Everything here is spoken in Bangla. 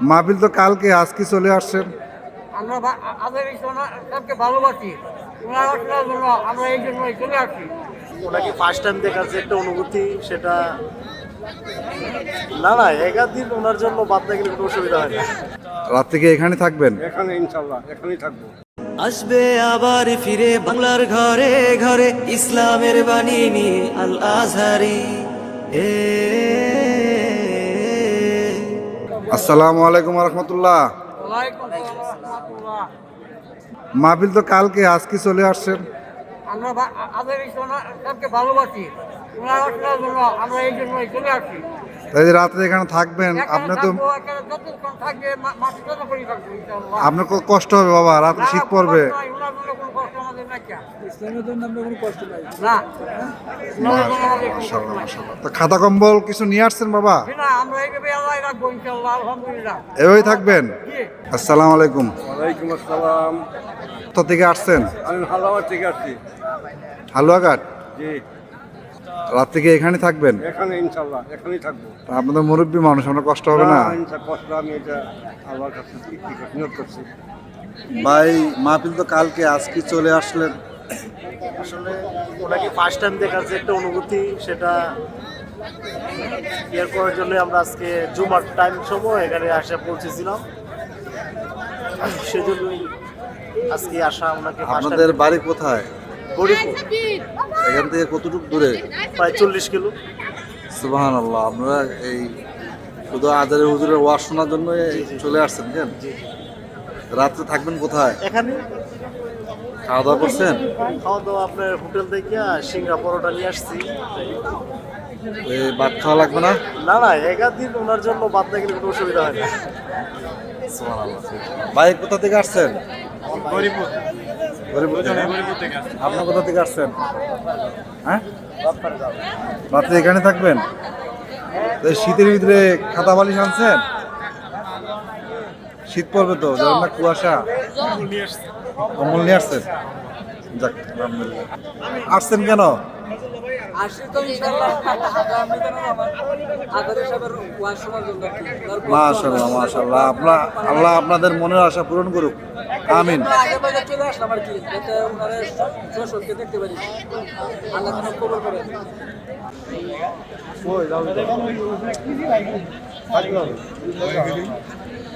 মাহফিল তো কালকে আজকে চলে আসছেন। আমরা ভা- আমাদের সবকে ভালোবাসি। ওনার জন্য আমরা এই জন্য চলে আসছি ওনাকে ফার্স্ট টাইম দেখার যে একটা অনুভূতি সেটা না না একাধিক ওনার জন্য বাদ না গেলে কোনো অসুবিধা হয় না। রাত থেকে এখানে থাকবেন? এখানে ইনশাল্লাহ এখানেই থাকব। আসবে আবার ফিরে বাংলার ঘরে ঘরে ইসলামের বাণী নিয়ে আল আজহারি এ আসসালামু আলাইকুম রহমতুল্লাহ মাহফিল তো কালকে আজকে চলে আসছেন। আমরা এই ভালোবাসি। ওনার আসার জন্য আমরা এই জন্য চলে আসছি। তাই রাত্রে এখানে থাকবেন আপনি তো। আপনার কষ্ট হবে বাবা রাত্রে শীত পড়বে। খাতা কম্বল কিছু নিয়ে আসছেন বাবা? আমরা। এভাবেই থাকবেন? জি। আসসালামু আলাইকুম। ওয়ালাইকুম আসসালাম। কোথা থেকে আসছেন? থেকে আসছি। হালুয়াঘাট? জি। রাত থেকে এখানে থাকবেন? এখানে এখানেই থাকব। আপনাদের মুরব্বী মানুষ আপনার কষ্ট হবে না? কষ্ট আমি এটা আল্লাহর কাছে করছি। ভাই মাহফিল তো কালকে আজকে চলে আসলেন। আসলে ওনাকে ফার্স্ট টাইম দেখার যে একটা অনুভূতি সেটা ইয়ার করার জন্য আমরা আজকে জুমার টাইম সময় এখানে আসা পৌঁছেছিলাম। সেজন্যই আজকে আসা ওনাকে আপনাদের বাড়ি কোথায়? এখান থেকে কতটুকু দূরে? প্রায় চল্লিশ কিলো। সুবাহান আল্লাহ আপনারা এই শুধু আজারের হুজুরের ওয়াজ শোনার জন্য চলে আসছেন কেন? রাত্রে থাকবেন কোথায়? এখানে। খাওয়া দাওয়া করছেন? খাওয়া দাওয়া আপনার হোটেল থেকে সিঙ্গা পরোটা নিয়ে আসছি। এই ভাত খাওয়া লাগবে না? না না একাধিক ওনার জন্য বাদ না গেলে কোনো অসুবিধা হয় না। ভাই কোথা থেকে আসছেন? গরিবপুর। আপনার কোথা থেকে আসছেন? হ্যাঁ? রাত্রে এখানে থাকবেন? এই শীতের ভিতরে খাতা বালিশ আনছেন? শীত পড়বে তো যেমন না কুয়াশা। অমল নিয়ে আসছেন যাক আলহামদুলিল্লাহ। আসছেন কেন? আপনার আল্লাহ আপনাদের মনের আশা পূরণ করুক। আমিন।